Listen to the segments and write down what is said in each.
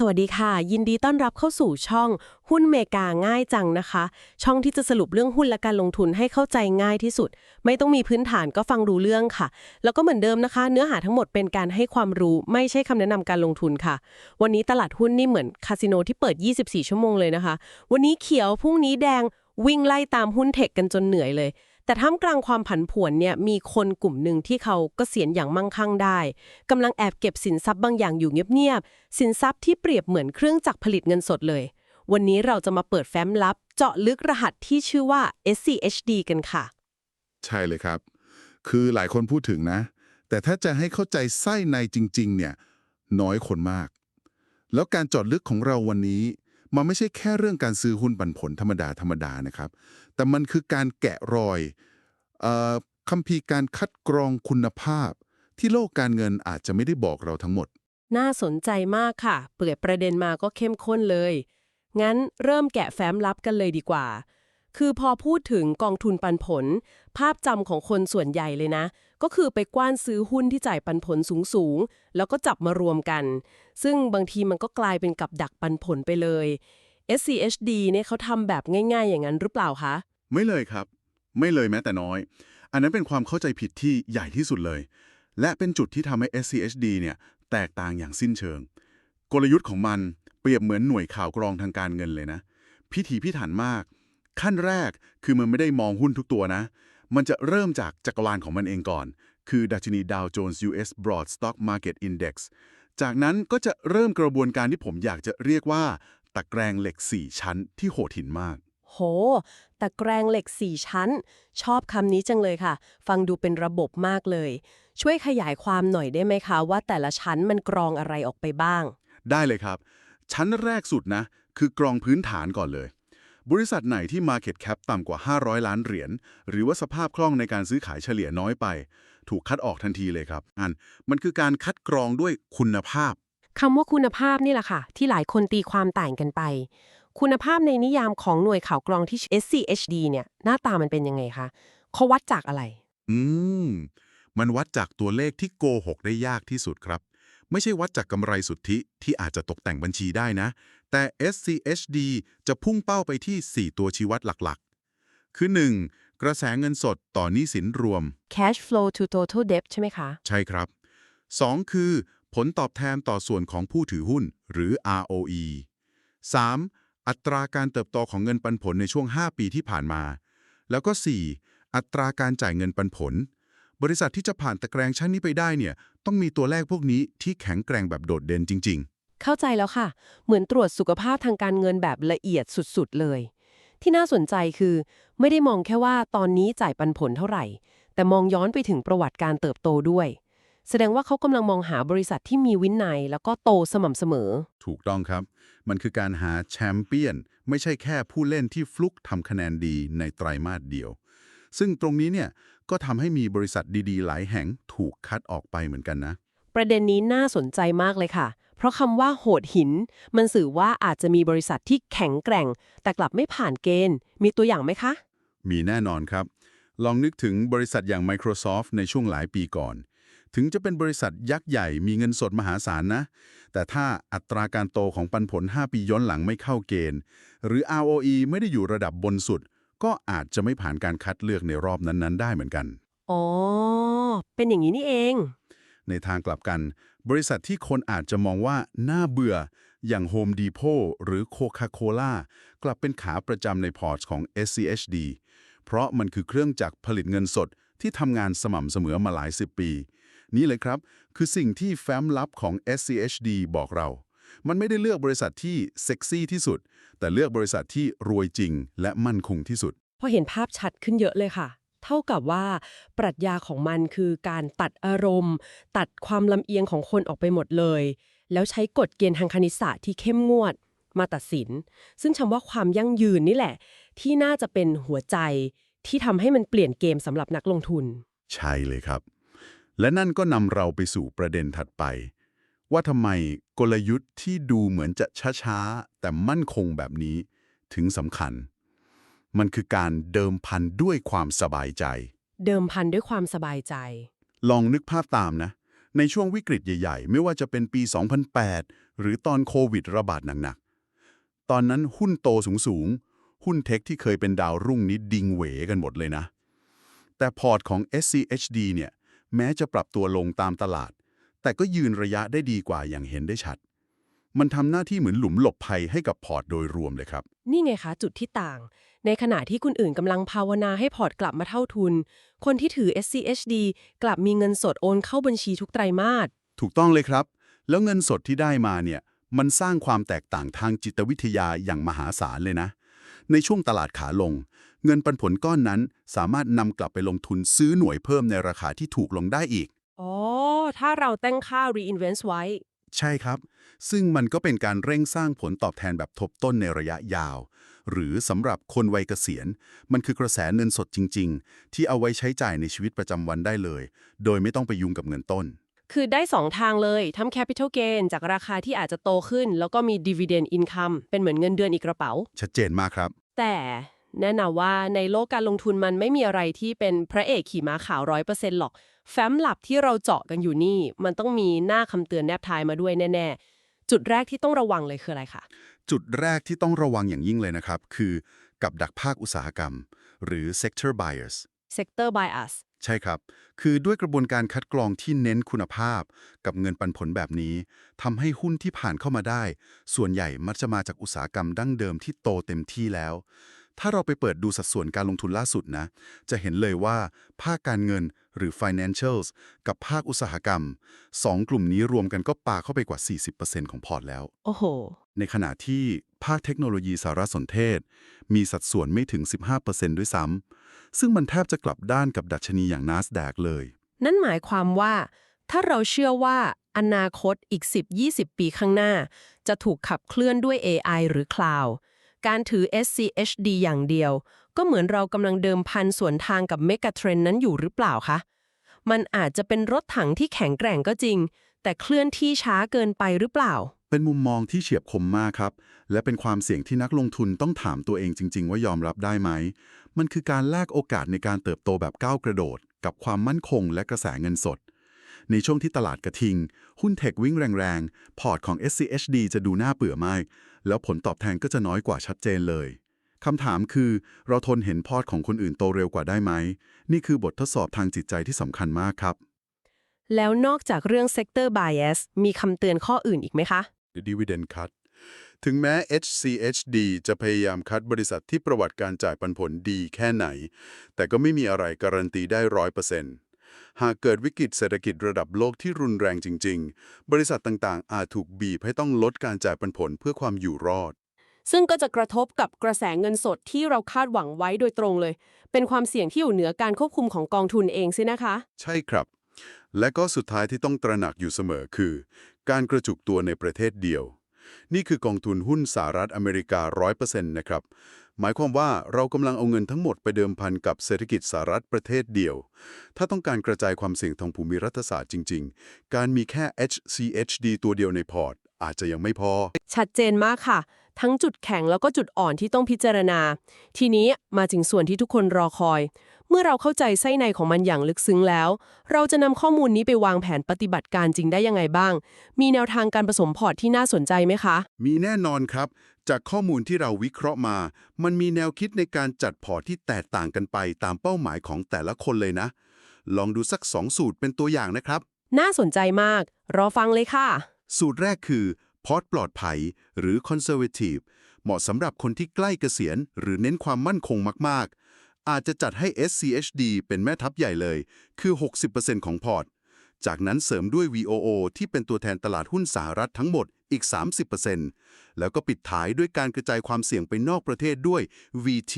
สวัสดีค่ะ ยินดีต้อนรับเข้าสู่ช่องหุ้นเมกาง่ายจังนะคะ ช่องที่จะสรุปเรื่องหุ้นและการลงทุนให้เข้าใจง่ายที่สุด ไม่ต้องมีพื้นฐานก็ฟังรู้เรื่องค่ะ แล้วก็เหมือนเดิมนะคะ เนื้อหาทั้งหมดเป็นการให้ความรู้ไม่ใช่คำแนะนำการลงทุนค่ะ วันนี้ตลาดหุ้นนี่เหมือนคาสิโนที่เปิด 24 ชั่วโมงเลยนะคะ วันนี้เขียวพรุ่งนี้แดงวิ่งไล่ตามหุ้นเทคกันจนเหนื่อยเลย แต่ท่ามกลางความผันผวนเนี่ยมีคนกลุ่มหนึ่งที่เขาก็เสียนอย่างมั่งคั่งได้กำลังแอบเก็บสินทรัพย์บางอย่างอยู่เงียบๆสินทรัพย์ที่เปรียบเหมือนเครื่องจักรผลิตเงินสดเลย วันนี้เราจะมาเปิดแฟ้มลับ เจาะลึกรหัสที่ชื่อว่า SCHD กันค่ะ ใช่เลยครับ คือหลายคนพูดถึงนะ แต่ถ้าจะให้เข้าใจไส้ในจริง ๆ เนี่ยน้อยคนมาก แล้วการเจอดลึกของเราวันนี้ มันไม่ใช่แค่เรื่องการซื้อหุ้นปันผลธรรมดาธรรมดานะครับ แต่มันคือการแกะรอยเอ่อคัมภีร์การคัดกรองคุณภาพ ที่โลกการเงินอาจจะไม่ได้บอกเราทั้งหมด น่าสนใจมากค่ะ เปิดประเด็นมาก็เข้มข้นเลย งั้นเริ่มแกะแฟ้มลับกันเลยดีกว่า คือพอพูดถึงกองทุนปันผล ภาพจำของคนส่วนใหญ่เลยนะ ก็คือไปกว้านซื้อหุ้นที่จ่ายปันผลสูงๆ แล้วก็จับมารวมกัน ซึ่งบางทีมันก็กลายเป็นกับดักปันผลไปเลย SCHD เนี่ยเขาทำแบบง่าย ๆ อย่างนั้นหรือเปล่าคะ ไม่เลยครับ ไม่เลยแม้แต่น้อย อันนั้นเป็นความเข้าใจผิดที่ใหญ่ที่สุดเลย และเป็นจุดที่ทำให้ SCHD เนี่ยแตกต่างอย่างสิ้นเชิง กลยุทธ์ของมันเปรียบเหมือนหน่วยข่าวกรองทางการเงินเลยนะ พิถีพิถันมาก ขั้นแรกคือมันไม่ได้มองหุ้นทุกตัวนะ มันจะเริ่มจากจักรวาลของมันเองก่อน คือดัชนีดาวโจนส์ US Broad Stock Market Index จากนั้นก็จะเริ่มกระบวนการที่ผมอยากจะเรียกว่า ตะแกรงเหล็ก 4 ชั้นที่โหดหินมาก โห ตะแกรงเหล็ก 4 ชั้น ชอบคำนี้จังเลยค่ะ ฟังดูเป็นระบบมากเลย ช่วยขยายความหน่อยได้ไหมคะ ว่าแต่ละชั้นมันกรองอะไรออกไปบ้าง ได้เลยครับ ชั้นแรกสุดนะ คือกรองพื้นฐานก่อนเลย บริษัทไหนที่ Market Cap ต่ำกว่า 500 ล้านเหรียญ หรือว่าสภาพคล่องในการซื้อขายเฉลี่ยน้อยไป ถูกคัดออกทันทีเลยครับ อัน มันคือการคัดกรองด้วยคุณภาพคำว่าคุณภาพนี่แหละค่ะ ที่หลายคนตีความต่างกันไป คุณภาพในนิยามของหน่วยข่าวกรองที่ SCHD เนี่ยหน้าตามันเป็นยังไงคะเขาวัดจากอะไร อืม มันวัดจากตัวเลขที่โกหกได้ยากที่สุดครับ ไม่ใช่วัดจากกำไรสุทธิที่อาจจะตกแต่งบัญชีได้นะ แต่ SCHD จะพุ่งเป้าไปที่ 4 ตัวชี้วัดหลักๆ คือ 1. กระแสเงินสดต่อหนี้สินรวม cash flow to total debt ใช่ไหมคะ ใช่ครับ 2. คือ ผลตอบแทนต่อส่วนของผู้ถือหุ้น หรือ ROE 3. อัตราการเติบโตของเงินปันผลในช่วง 5 ปีที่ผ่านมา แล้วก็ 4. อัตราการจ่ายเงินปันผล บริษัทที่จะผ่านตะแกรงชั้นนี้ไปได้เนี่ยต้องมีตัวเลขพวกนี้ที่แข็งแกร่งแบบโดดเด่นจริง เข้าใจแล้วค่ะ เหมือนตรวจสุขภาพทางการเงินแบบละเอียดสุดๆเลย ที่น่าสนใจคือ ไม่ได้มองแค่ว่าตอนนี้จ่ายปันผลเท่าไหร่ แต่มองย้อนไปถึงประวัติการเติบโตด้วย แสดงว่าเขากำลังมองหาบริษัทที่มีวินัย แล้วก็โตสม่ำเสมอๆถูกต้องครับ มันคือการหาแชมเปี้ยน ไม่ใช่แค่ผู้เล่นที่ฟลุกทำคะแนนดีในไตรมาสเดียว ซึ่งตรงนี้เนี่ยก็ทำให้มีบริษัทดีๆ หลายแห่งถูกคัดออกไปเหมือนกันนะ ประเด็นนี้น่าสนใจมากเลยค่ะ เพราะคำว่าโหดหิน มันสื่อว่าอาจจะมีบริษัทที่แข็งแกร่ง แต่กลับไม่ผ่านเกณฑ์ มีตัวอย่างไหมคะ มีแน่นอนครับ ลองนึกถึงบริษัทอย่าง Microsoft ในช่วงหลายปีก่อน ถึงจะเป็นบริษัทยักษ์ใหญ่มีเงินสดมหาศาลนะ แต่ถ้าอัตราการโตของปันผล 5 ปีย้อนหลังไม่เข้าเกณฑ์ หรือ ROE ไม่ได้อยู่ระดับบนสุด ก็อาจจะไม่ผ่านการคัดเลือกในรอบนั้นๆ ได้เหมือนกัน อ๋อ เป็นอย่างนี้นี่เอง ในทางกลับกัน บริษัทที่คนอาจจะมองว่าน่าเบื่ออย่าง Home Depot หรือ Coca-Cola กลับเป็นขาประจำในพอร์ตของ SCHD เพราะมันคือเครื่องจักรผลิตเงินสดที่ทำงานสม่ำเสมอมาหลายสิบปี นี่เลยครับ คือสิ่งที่แฟ้มลับของ SCHD บอกเรา มันไม่ได้เลือกบริษัทที่เซ็กซี่ที่สุด แต่เลือกบริษัทที่รวยจริงและมั่นคงที่สุด พอเห็นภาพชัดขึ้นเยอะเลยค่ะ เท่ากับว่า ปรัชญาของมันคือการตัดอารมณ์ ตัดความลำเอียงของคนออกไปหมดเลย แล้วใช้กฎเกณฑ์ทางคณิตศาสตร์ที่เข้มงวดมาตัดสิน ซึ่งชำว่าความยั่งยืนนี่แหละ ที่น่าจะเป็นหัวใจที่ทำให้มันเปลี่ยนเกมสำหรับนักลงทุน ใช่เลยครับ และนั่นก็นำเราไปสู่ประเด็นถัดไป ว่าทำไมกลยุทธ์ที่ดูเหมือนจะช้าๆแต่มั่นคงแบบนี้ถึงสำคัญ มันคือการเดิมพันด้วยความสบายใจ เดิมพันด้วยความสบายใจ ลองนึกภาพตามนะ ในช่วงวิกฤตใหญ่ ๆ ไม่ว่าจะเป็นปี 2008 หรือตอนโควิดระบาดหนักๆ ตอนนั้นหุ้นโตสูงๆ หุ้นเทคที่เคยเป็นดาวรุ่งนี้ดิ่งเหวกันหมดเลยนะ แต่พอร์ตของ SCHD เนี่ยแม้จะปรับตัวลงตามตลาด แต่ก็ยืนระยะได้ดีกว่าอย่างเห็นได้ชัด มันทำหน้าที่เหมือนหลุมหลบภัยให้กับพอร์ตโดยรวมเลยครับ นี่ไงคะจุดที่ต่าง ในขณะที่คนอื่นกำลังภาวนาให้พอร์ตกลับมาเท่าทุน คนที่ถือ SCHD กลับมีเงินสดโอนเข้าบัญชีทุกไตรมาส ถูกต้องเลยครับ แล้วเงินสดที่ได้มาเนี่ย มันสร้างความแตกต่างทางจิตวิทยาอย่างมหาศาลเลยนะ ในช่วงตลาดขาลง เงินปันผลก้อนนั้นสามารถนำกลับไปลงทุนซื้อหน่วยเพิ่มในราคาที่ถูกลงได้อีก อ๋อ ถ้าเราตั้งค่า reinvest ไว้ ใช่ครับ ซึ่งมันก็เป็นการเร่งสร้างผลตอบแทนแบบทบต้นในระยะยาว หรือสำหรับคนวัยเกษียณ มันคือกระแสเงินสดจริง ๆ ที่เอาไว้ใช้จ่ายในชีวิตประจำวันได้เลย โดยไม่ต้องไปยุ่งกับเงินต้น คือได้ 2 ทางเลยทำ capital gain จากราคาที่อาจจะโตขึ้น แล้วก็มี dividend income เป็นเหมือนเงินเดือนอีกกระเป๋า ชัดเจนมากครับ แต่แน่นอนว่าในโลกการลงทุนมันไม่มีอะไรที่เป็นพระเอกขี่ม้าขาวร้อยเปอร์เซ็นต์หรอก แฟ้มหลับที่เราเจาะกันอยู่นี่ มันต้องมีหน้าคำเตือนแนบท้ายมาด้วยแน่ ๆ จุดแรกที่ต้องระวังเลยคืออะไรคะ จุดแรกที่ต้องระวังอย่างยิ่งเลยนะครับ คือกับดักภาคอุตสาหกรรม หรือ sector bias sector bias ใช่ครับ คือด้วยกระบวนการคัดกรองที่เน้นคุณภาพ กับเงินปันผลแบบนี้ทำให้หุ้นที่ผ่านเข้ามาได้ ส่วนใหญ่มักจะมาจากอุตสาหกรรมดั้งเดิมที่โตเต็มที่แล้ว ถ้าเราไปเปิดดูสัดส่วนการลงทุนล่าสุดนะ จะเห็นเลยว่า ภาคการเงินหรือ financials กับภาคอุตสาหกรรมสองกลุ่มนี้รวมกันก็ปาเข้าไปกว่า 40%ของพอร์ตแล้ว โอ้โห ในขณะที่ภาคเทคโนโลยีสารสนเทศ มีสัดส่วนไม่ถึง 15%ด้วยซ้ำซึ่งมันแทบจะกลับด้านกับดัชนีอย่าง NASDAQ เลย นั่นหมายความว่า ถ้าเราเชื่อว่าอนาคตอีก 10-20 ปีข้างหน้า จะถูกขับเคลื่อนด้วย AI หรือ Cloud การถือ SCHD อย่างเดียว ก็เหมือนเรากำลังเดิมพันสวนทางกับเมกะเทรนนั้นอยู่หรือเปล่าคะ มันอาจจะเป็นรถถังที่แข็งแกร่งก็จริง แต่เคลื่อนที่ช้าเกินไปหรือเปล่า เป็นมุมมองที่เฉียบคมมากครับ และเป็นความเสี่ยงที่นักลงทุนต้องถามตัวเองจริง ๆ ว่ายอมรับได้ไหม มันคือการแลกโอกาสในการเติบโตแบบก้าวกระโดด กับความมั่นคงและกระแสเงินสด ในช่วงที่ตลาดกระทิง หุ้นเทควิ่งแรงๆ พอร์ตของ SCHD จะดูน่าเปื่อมาก แล้วผลตอบแทนก็จะน้อยกว่าชัดเจนเลยคำถามคือเราทนเห็นพอร์ตของคนอื่นโตเร็วกว่าได้ไหม นี่คือบททดสอบทางจิตใจที่สำคัญมากครับ แล้วนอกจากเรื่อง sector bias มีคำเตือนข้ออื่นอีกไหมคะ The Dividend Cut ถึงแม้ HCHD จะพยายามคัดบริษัทที่ประวัติการจ่ายปันผลดีแค่ไหน แต่ก็ไม่มีอะไรการันตีได้ร้อยเปอร์เซ็นต์ หากเกิดวิกฤตเศรษฐกิจระดับโลกที่รุนแรงจริง ๆ บริษัทต่างๆ อาจถูกบีบให้ต้องลดการจ่ายปันผลเพื่อความอยู่รอด ซึ่งก็จะกระทบกับกระแสเงินสดที่เราคาดหวังไว้โดยตรงเลย เป็นความเสี่ยงที่อยู่เหนือการควบคุมของกองทุนเองสินะคะ ใช่ครับ และก็สุดท้ายที่ต้องตระหนักอยู่เสมอคือ การกระจุกตัวในประเทศเดียว นี่คือกองทุนหุ้นสหรัฐอเมริกา100%นะครับ หมายความว่าเรากำลังเอาเงินทั้งหมดไปเดิมพันกับเศรษฐกิจสหรัฐประเทศเดียว ถ้าต้องการกระจายความเสี่ยงทางภูมิรัฐศาสตร์จริง ๆ การมีแค่ HCHD ตัวเดียวในพอร์ต อาจจะยังไม่พอ ชัดเจนมากค่ะ ทั้งจุดแข็งแล้วก็จุดอ่อนที่ต้องพิจารณา ทีนี้มาถึงส่วนที่ทุกคนรอคอย เมื่อเราเข้าใจไส้ในของมันอย่างลึกซึ้งแล้ว เราจะนำข้อมูลนี้ไปวางแผนปฏิบัติการจริงได้ยังไงบ้าง มีแนวทางการผสมพอร์ตที่น่าสนใจไหมคะ มีแน่นอนครับ จากข้อมูลที่เราวิเคราะห์มา มันมีแนวคิดในการจัดพอร์ตที่แตกต่างกันไปตามเป้าหมายของแต่ละคนเลยนะ ลองดูสัก 2 สูตรเป็นตัวอย่างนะครับ น่าสนใจมาก รอฟังเลยค่ะ สูตรแรกคือพอร์ตปลอดภัย หรือ conservative เหมาะสำหรับคนที่ใกล้เกษียณ หรือเน้นความมั่นคงมาก ๆ อาจจะจัดให้ SCHD เป็นแม่ทัพใหญ่เลย คือ 60%ของพอร์ต จากนั้นเสริมด้วย VOO ที่เป็นตัวแทนตลาดหุ้นสหรัฐทั้งหมด อีก 30%แล้วก็ปิดท้ายด้วยการกระจายความเสี่ยงไปนอกประเทศด้วย VT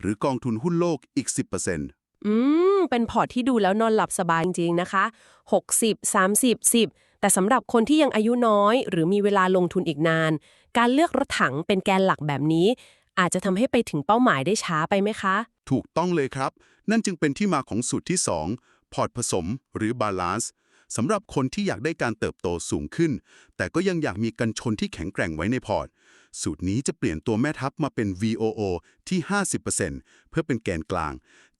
หรือกองทุนหุ้นโลกอีก 10%อืม เป็นพอร์ตที่ดูแล้วนอนหลับสบายจริงๆนะคะ 60 30 10 แต่สำหรับคนที่ยังอายุน้อย หรือมีเวลาลงทุนอีกนาน การเลือกรถถังเป็นแกนหลักแบบนี้ อาจจะทำให้ไปถึงเป้าหมายได้ช้าไปไหมคะ ถูกต้องเลยครับ นั่นจึงเป็นที่มาของสูตรที่ 2 พอร์ตผสมหรือบาลานซ์ สำหรับคนที่อยากได้การเติบโตสูงขึ้น แต่ก็ยังอยากมีกันชนที่แข็งแกร่งไว้ในพอร์ต สูตรนี้จะเปลี่ยนตัวแม่ทัพมาเป็น VOO ที่ 50%เพื่อเป็นแกนกลาง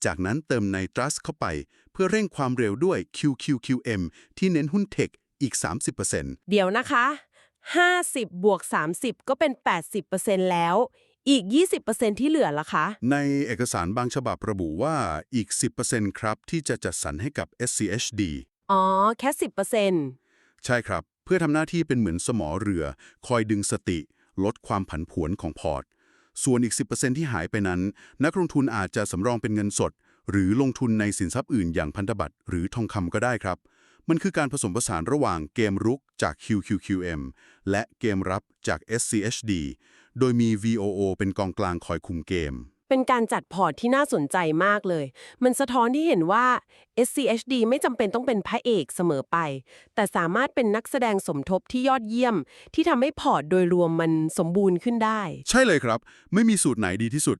จากนั้นเติมไนตรัสเข้าไป เพื่อเร่งความเร็วด้วย QQQM ที่เน้นหุ้นเทคอีก 30%เดี๋ยวนะคะ 50 บวก 30 ก็เป็น 80%แล้วอีก 20%ที่เหลือล่ะคะ ในเอกสารบางฉบับระบุว่าอีก 10%ครับ ที่จะจัดสรรให้กับ SCHD อ๋อ แค่10%ใช่ครับ เพื่อทำหน้าที่เป็นเหมือนสมอเรือ คอยดึงสติ ลดความผันผวนของพอร์ต ส่วนอีก 10%ที่หายไปนั้น นักลงทุนอาจจะสำรองเป็นเงินสด หรือลงทุนในสินทรัพย์อื่นอย่างพันธบัตรหรือทองคำก็ได้ครับ มันคือการผสมผสานระหว่างเกมรุกจาก QQQM และเกมรับจาก SCHD โดยมี VOO เป็นกองกลางคอยคุมเกม เป็นการจัดพอร์ตที่น่าสนใจมากเลย มันสะท้อนที่เห็นว่า SCHD ไม่จำเป็นต้องเป็นพระเอกเสมอไป แต่สามารถเป็นนักแสดงสมทบที่ยอดเยี่ยม ที่ทำให้พอร์ตโดยรวมมันสมบูรณ์ขึ้นได้ ใช่เลยครับ ไม่มีสูตรไหนดีที่สุด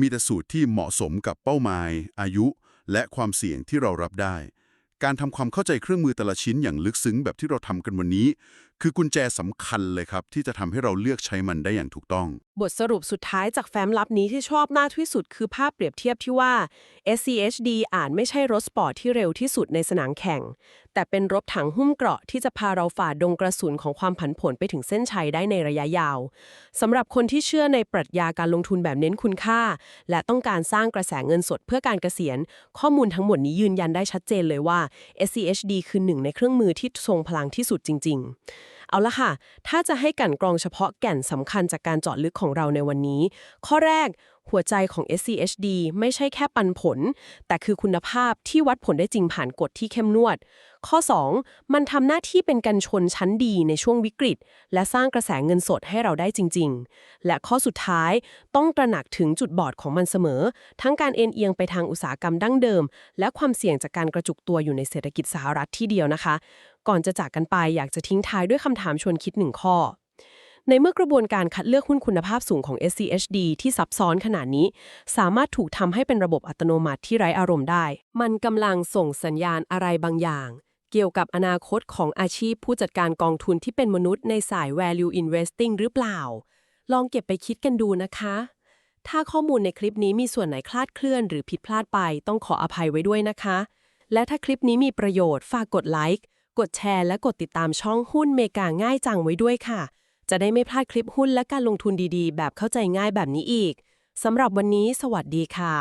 มีแต่สูตรที่เหมาะสมกับเป้าหมาย อายุ และความเสี่ยงที่เรารับได้ การทำความเข้าใจเครื่องมือแต่ละชิ้นอย่างลึกซึ้งแบบที่เราทำกันวันนี้ คือกุญแจสำคัญเลยครับ ที่จะทำให้เราเลือกใช้มันได้อย่างถูกต้อง บทสรุปสุดท้ายจากแฟ้มลับนี้ที่ชอบมากที่สุดคือภาพเปรียบเทียบที่ว่า SCHD อาจไม่ใช่รถสปอร์ตที่เร็วที่สุดในสนามแข่ง แต่เป็นรถถังหุ้มเกราะที่จะพาเราฝ่าดงกระสุนของความผันผวนไปถึงเส้นชัยได้ในระยะยาวสำหรับคนที่เชื่อในปรัชญาการลงทุนแบบเน้นคุณค่า และต้องการสร้างกระแสเงินสดเพื่อการเกษียณ ข้อมูลทั้งหมดนี้ยืนยันได้ชัดเจนเลยว่า SCHD คือหนึ่งในเครื่องมือที่ทรงพลังที่สุดจริง ๆ เอาละค่ะ ถ้าจะให้กลั่นกรองเฉพาะแก่นสำคัญจากการเจาะลึกของเราในวันนี้ ข้อแรกหัวใจของ SCHD ไม่ใช่แค่ปันผล แต่คือคุณภาพที่วัดผลได้จริงผ่านกฎที่เข้มงวด ข้อ 2 มันทำหน้าที่เป็นกันชนชั้นดีในช่วงวิกฤต และสร้างกระแสเงินสดให้เราได้จริง ๆ และข้อสุดท้ายต้องตระหนักถึงจุดบอดของมันเสมอ ทั้งการเอ็นเอียงไปทางอุตสาหกรรมดั้งเดิม และความเสี่ยงจากการกระจุกตัวอยู่ในเศรษฐกิจสหรัฐที่เดียวนะคะ ก่อนจะจากกันไปอยากจะทิ้งท้ายด้วยคำถามชวนคิดหนึ่งข้อ ในเมื่อกระบวนการคัดเลือกหุ้นคุณภาพสูงของ SCHD ที่ซับซ้อนขนาดนี้ สามารถถูกทำให้เป็นระบบอัตโนมัติที่ไร้อารมณ์ได้ มันกำลังส่งสัญญาณอะไรบางอย่าง เกี่ยวกับอนาคตของอาชีพผู้จัดการกองทุนที่เป็นมนุษย์ในสาย value investing หรือเปล่า ลองเก็บไปคิดกันดูนะคะ ถ้าข้อมูลในคลิปนี้มีส่วนไหนคลาดเคลื่อนหรือผิดพลาดไป ต้องขออภัยไว้ด้วยนะคะและถ้าคลิปนี้มีประโยชน์ ฝากกดไลค์ กดแชร์และกดติดตามช่องหุ้นเมกาง่ายจังไว้ด้วยค่ะ จะได้ไม่พลาดคลิปหุ้นและการลงทุนดีๆ แบบเข้าใจง่ายแบบนี้อีกสำหรับวันนี้ สวัสดีค่ะ